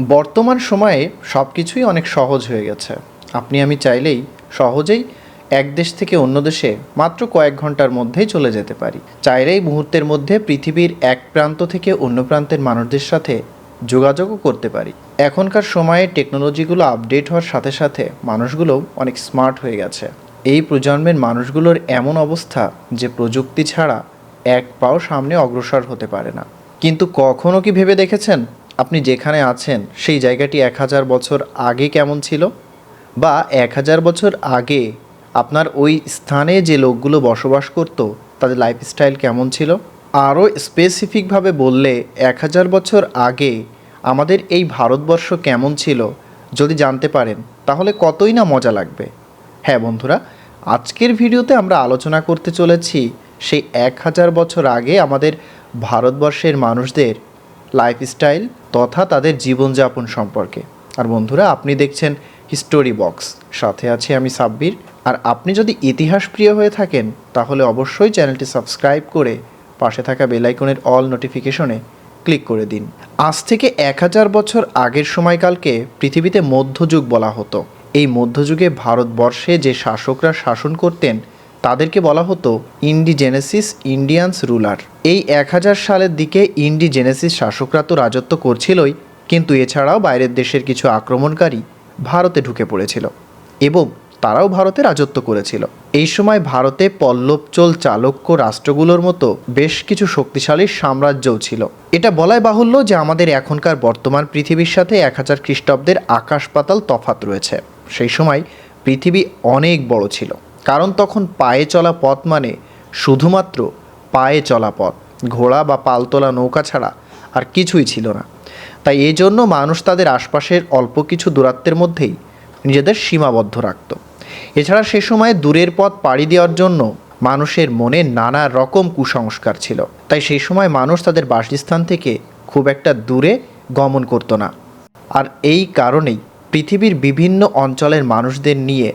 বর্তমান সময়ে সব কিছুই অনেক সহজ হয়ে গেছে। আপনি আমি চাইলেই সহজেই এক দেশ থেকে অন্য দেশে মাত্র কয়েক ঘণ্টার মধ্যেই চলে যেতে পারি। চাইলেই মুহূর্তের মধ্যে পৃথিবীর এক প্রান্ত থেকে অন্য প্রান্তের মানুষদের সাথে যোগাযোগও করতে পারি। এখনকার সময়ে টেকনোলজিগুলো আপডেট হওয়ার সাথে সাথে মানুষগুলো অনেক স্মার্ট হয়ে গেছে। এই প্রজন্মের মানুষগুলোর এমন অবস্থা যে প্রযুক্তি ছাড়া এক পাও সামনে অগ্রসর হতে পারে না। কিন্তু কখনো কি ভেবে দেখেছেন? আপনি যেখানে আছেন, সেই জায়গাটি এক হাজার বছর আগে কেমন ছিল? বা এক হাজার বছর আগে আপনার ওই স্থানে যে লোকগুলো বসবাস করত, তাদের লাইফস্টাইল কেমন ছিল? আরও স্পেসিফিকভাবে বললে, এক হাজার বছর আগে আমাদের এই ভারতবর্ষ কেমন ছিল, যদি জানতে পারেন, তাহলে কতই না মজা লাগবে। হ্যাঁ বন্ধুরা, আজকের ভিডিওতে আমরা আলোচনা করতে চলেছি, সেই এক হাজার বছর আগে আমাদের ভারতবর্ষের মানুষদের লাইফস্টাইল তথা তাদের জীবনযাপন সম্পর্কে। আর বন্ধুরা, আপনি দেখছেন হিস্টোরি বক্স সাথে আছে আমি সাব্বির। আর আপনি যদি ইতিহাস প্রিয় হয়ে থাকেন, তাহলে অবশ্যই চ্যানেলটি সাবস্ক্রাইব করে পাশে থাকা বেলাইকনের অল নোটিফিকেশনে ক্লিক করে দিন। আজ থেকে এক হাজার বছর আগের সময়কালকে পৃথিবীতে মধ্যযুগ বলা হতো। এই মধ্যযুগে ভারতবর্ষে যে শাসকরা শাসন করতেন তাদেরকে বলা হতো ইন্ডিজেনেসিস ইন্ডিয়ানস রুলার এই এক হাজার সালের দিকে ইন্ডিজেনেসিস শাসকরা তো রাজত্ব করছিলই, কিন্তু এছাড়াও বাইরের দেশের কিছু আক্রমণকারী ভারতে ঢুকে পড়েছিল এবং তারাও ভারতে রাজত্ব করেছিল। এই সময় ভারতে পল্লবচল চালক্য রাষ্ট্রগুলোর মতো বেশ কিছু শক্তিশালী সাম্রাজ্যও ছিল। এটা বলাই বাহুল্য যে আমাদের এখনকার বর্তমান পৃথিবীর সাথে এক হাজার খ্রিস্টাব্দের আকাশ পাতাল তফাত রয়েছে। সেই সময় পৃথিবী অনেক বড় ছিল। কারণ তখন পায়ে চলা পথ মানে শুধুমাত্র পায়ে চলা পথ। ঘোড়া বা পালতোলা নৌকা ছাড়া আর কিছুই ছিল না। তাই এই জন্য মানুষ তাদের আশপাশের অল্প কিছু দূরত্বের মধ্যেই নিজেদের সীমাবদ্ধ রাখত। এছাড়া সে সময় দূরের পথ পাড়ি দেওয়ার জন্য মানুষের মনে নানা রকম কুসংস্কার ছিল। তাই সেই সময় মানুষ তাদের বাসস্থান থেকে খুব একটা দূরে গমন করত না। আর এই কারণেই পৃথিবীর বিভিন্ন অঞ্চলের মানুষদের নিয়ে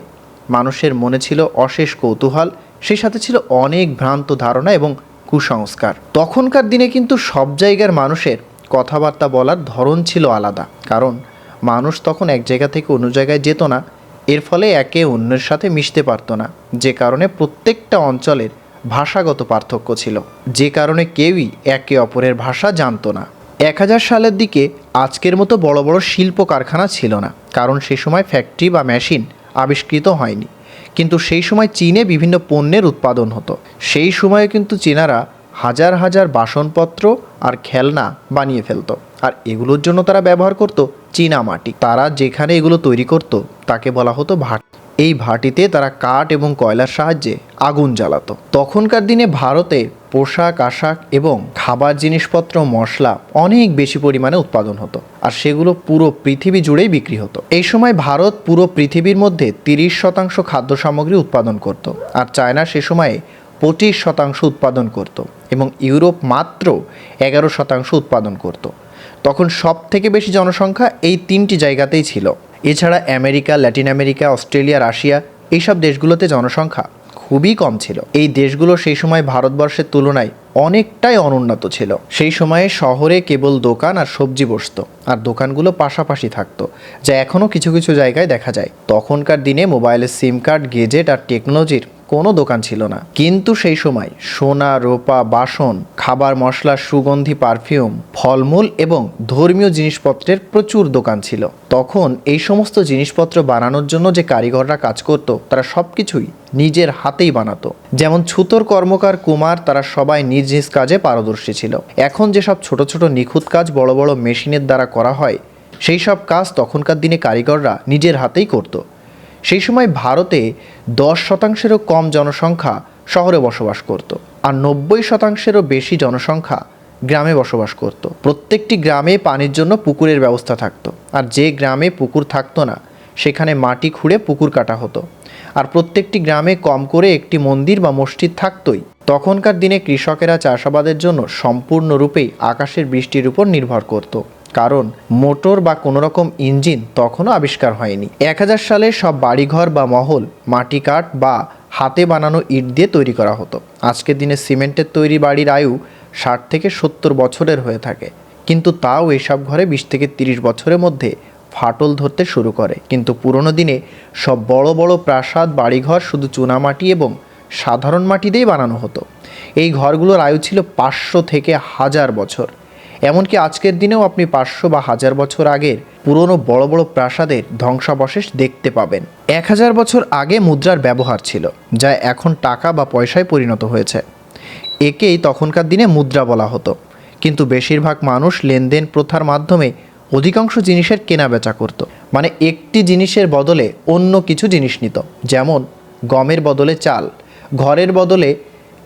মানুষের মনে ছিল অশেষ কৌতূহল, সেই সাথে ছিল অনেক ভ্রান্ত ধারণা এবং কুসংস্কার। তখনকার দিনে কিন্তু সব জায়গার মানুষের কথাবার্তা বলার ধরন ছিল আলাদা, কারণ মানুষ তখন এক জায়গা থেকে অন্য জায়গায় যেত না, এর ফলে একে অন্যের সাথে মিশতে পারতো না। যে কারণে প্রত্যেকটা অঞ্চলের ভাষাগত পার্থক্য ছিল। যে কারণে কেউই একে অপরের ভাষা জানতো না। এক হাজার সালের দিকে আজকের মতো বড় বড় শিল্প কারখানা ছিল না, কারণ সে সময় ফ্যাক্টরি বা মেশিন আবিষ্কৃত হয়নি। কিন্তু সেই সময় চীনে বিভিন্ন পণ্যের উৎপাদন হতো। সেই সময়ে কিন্তু চীনারা হাজার হাজার বাসনপত্র আর খেলনা বানিয়ে ফেলতো। আর এগুলোর জন্য তারা ব্যবহার করত চীনা মাটি। তারা যেখানে এগুলো তৈরি করত, তাকে বলা হতো ভাট। এই ভাটিতে তারা কাঠ এবং কয়লার সাহায্যে আগুন জ্বালাতো। তখনকার দিনে ভারতে পোশাক, আশাক এবং খাবার জিনিসপত্র, মশলা অনেক বেশি পরিমাণে উৎপাদন হতো আর সেগুলো পুরো পৃথিবী জুড়েই বিক্রি হতো। এই সময় ভারত পুরো পৃথিবীর মধ্যে তিরিশ শতাংশ খাদ্য সামগ্রী উৎপাদন করত আর চায়না সে সময়ে পঁচিশ শতাংশ উৎপাদন করত এবং ইউরোপ মাত্র এগারো শতাংশ উৎপাদন করত। তখন সব থেকে বেশি জনসংখ্যা এই তিনটি জায়গাতেই ছিল। এছাড়া America, Latin America, Australia, Russia, এইসব দেশগুলোতে জনসংখ্যা খুবই কম ছিল। এই দেশগুলো সেই সময় ভারতবর্ষের তুলনায় অনেকটাই অনুন্নত ছিল। সেই সময়ে শহরে কেবল দোকান আর সবজি বসত, আর দোকানগুলো পাশাপাশি থাকতো, যা এখনও কিছু কিছু জায়গায় দেখা যায়। তখনকার দিনে মোবাইলের সিম কার্ড, গেজেট আর টেকনোলজির কোনো দোকান ছিল না। কিন্তু সেই সময় সোনা, রোপা, বাসন, খাবার, মশলা, সুগন্ধি, পারফিউম, ফলমূল এবং ধর্মীয় জিনিসপত্রের প্রচুর দোকান ছিল। তখন এই সমস্ত জিনিসপত্র বানানোর জন্য যে কারিগররা কাজ করত, তারা সব কিছুই নিজের হাতেই বানাতো। যেমন ছুতোর কর্মকার কুমার, তারা সবাই নিজ নিজ কাজে পারদর্শী ছিল। এখন যেসব ছোট ছোট নিখুঁত কাজ বড় বড় মেশিনের দ্বারা করা হয়, সেই সব কাজ তখনকার দিনে কারিগররা নিজের হাতেই করতো। সেই সময় ভারতে দশ শতাংশেরও কম জনসংখ্যা শহরে বসবাস করত আর নব্বই শতাংশেরও বেশি জনসংখ্যা গ্রামে বসবাস করত। প্রত্যেকটি গ্রামে পানির জন্য পুকুরের ব্যবস্থা থাকতো আর যে গ্রামে পুকুর থাকতো না, সেখানে মাটি খুঁড়ে পুকুর কাটা হতো। আর প্রত্যেকটি গ্রামে কম করে একটি মন্দির বা মসজিদ থাকতোই। তখনকার দিনে কৃষকেরা চাষাবাদের জন্য সম্পূর্ণরূপেই আকাশের বৃষ্টির উপর নির্ভর করত। কারণ মোটর বা কোনো রকম ইঞ্জিন তখনও আবিষ্কার হয়নি। এক হাজার সালে সব বাড়িঘর বা মহল, মাটি কাঠ বা হাতে বানানো ইট দিয়ে তৈরি করা হতো। আজকের দিনে সিমেন্টের তৈরি বাড়ির আয়ু ষাট থেকে সত্তর বছরের হয়ে থাকে। কিন্তু তাও এসব ঘরে বিশ থেকে তিরিশ বছরের মধ্যে ফাটল ধরতে শুরু করে। কিন্তু পুরনো দিনে সব বড় বড় প্রাসাদ, বাড়িঘর শুধু চুনামাটি এবং সাধারণ মাটি দিয়েই বানানো হতো। এই ঘরগুলোর আয়ু ছিল পাঁচশো থেকে হাজার বছর। এমনকি আজকের দিনেও আপনি পাঁচশো বা হাজার বছর আগের পুরনো বড় বড় প্রাসাদের ধ্বংসাবশেষ দেখতে পাবেন। এক হাজার বছর আগে মুদ্রার ব্যবহার ছিল, যা এখন টাকা বা পয়সায় পরিণত হয়েছে। একেই তখনকার দিনে মুদ্রা বলা হতো। কিন্তু বেশিরভাগ মানুষ লেনদেন প্রথার মাধ্যমে অধিকাংশ জিনিসের কেনা বেচা করত। মানে একটি জিনিসের বদলে অন্য কিছু জিনিস নিত, যেমন গমের বদলে চাল, ঘরের বদলে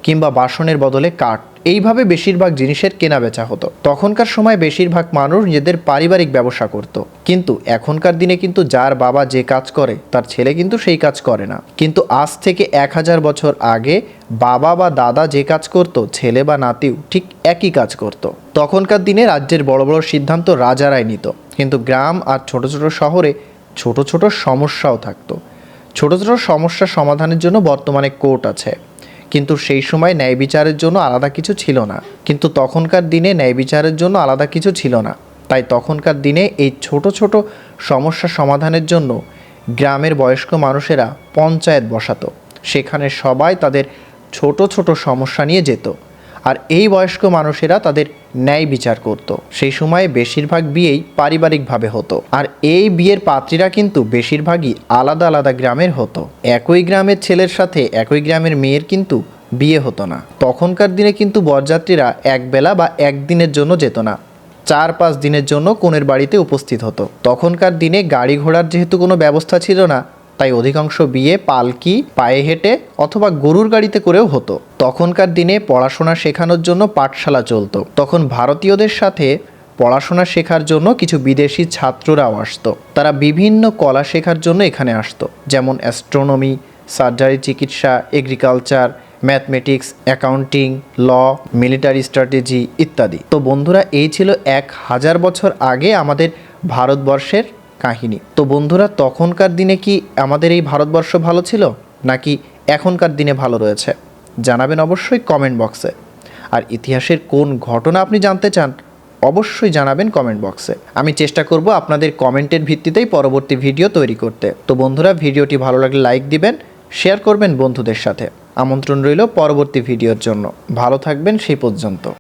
কিংবা বাসনের বদলে কাঠ। এইভাবে বেশিরভাগ জিনিসের কেনা বেচা হতো। তখনকার সময় বেশিরভাগ মানুষ নিজেদের পারিবারিক ব্যবসা করত। কিন্তু এখনকার দিনে কিন্তু যার বাবা যে কাজ করে, তার ছেলে কিন্তু সেই কাজ করে না। কিন্তু আজ থেকে এক হাজার বছর আগে বাবা বা দাদা যে কাজ করত, ছেলে বা নাতিও ঠিক একই কাজ করত। তখনকার দিনে রাজ্যের বড় বড় সিদ্ধান্ত রাজারাই নিত। কিন্তু গ্রাম আর ছোট ছোট শহরে ছোট ছোট সমস্যাও থাকতো। ছোট ছোট সমস্যা সমাধানের জন্য বর্তমানে কোর্ট আছে। কিন্তু সেই সময় ন্যায় বিচারের জন্য আলাদা কিছু ছিল না। কিন্তু তখনকার দিনে ন্যায় বিচারের জন্য আলাদা কিছু ছিল না। তাই তখনকার দিনে এই ছোট ছোট সমস্যা সমাধানের জন্য গ্রামের বয়স্ক মানুষেরা পঞ্চায়েত বসাতো। সেখানে সবাই তাদের ছোট ছোট সমস্যা নিয়ে যেত। আর এই বয়স্ক মানুষেরা তাদের ন্যায় বিচার করত। সেই সময়ে বেশিরভাগ বিয়েই পারিবারিকভাবে হতো। আর এই বিয়ের পাত্রীরা কিন্তু বেশিরভাগই আলাদা আলাদা গ্রামের হতো। একই গ্রামের ছেলের সাথে একই গ্রামের মেয়ের কিন্তু বিয়ে হতো না। তখনকার দিনে কিন্তু বরযাত্রীরা একবেলা বা একদিনের জন্য যেত না। চার পাঁচ দিনের জন্য কোনের বাড়িতে উপস্থিত হতো। তখনকার দিনে গাড়ি ঘোড়ার যেহেতু কোনো ব্যবস্থা ছিল না তাই অধিকাংশ বিয়ে পালকি, পায়ে হেঁটে অথবা গরুর গাড়িতে করেও হতো। তখনকার দিনে পড়াশোনা শেখানোর জন্য পাঠশালা চলতো। তখন ভারতীয়দের সাথে পড়াশোনা শেখার জন্য কিছু বিদেশি ছাত্ররাও আসতো। তারা বিভিন্ন কলা শেখার জন্য এখানে আসতো। যেমন অ্যাস্ট্রোনমি, সার্জারি চিকিৎসা, agriculture, mathematics, accounting, law, military strategy ইত্যাদি। তো বন্ধুরা, এই ছিল এক হাজার বছর আগে আমাদের ভারতবর্ষের কাহিনী। তো বন্ধুরা, তখনকার দিনে কি আমাদের এই ভারতবর্ষ ভালো ছিল, নাকি এখনকার দিনে ভালো রয়েছে? জানাবেন অবশ্যই কমেন্ট বক্সে আর ইতিহাসের কোন ঘটনা আপনি জানতে চান, অবশ্যই জানাবেন কমেন্ট বক্সে আমি চেষ্টা করব আপনাদের কমেন্টের ভিত্তিতেই পরবর্তী ভিডিও তৈরি করতে। তো বন্ধুরা, ভিডিওটি ভালো লাগলে লাইক দিবেন শেয়ার করবেন বন্ধুদের সাথে। আমন্ত্রণ রইল পরবর্তী ভিডিওর জন্য। ভালো থাকবেন সেই পর্যন্ত।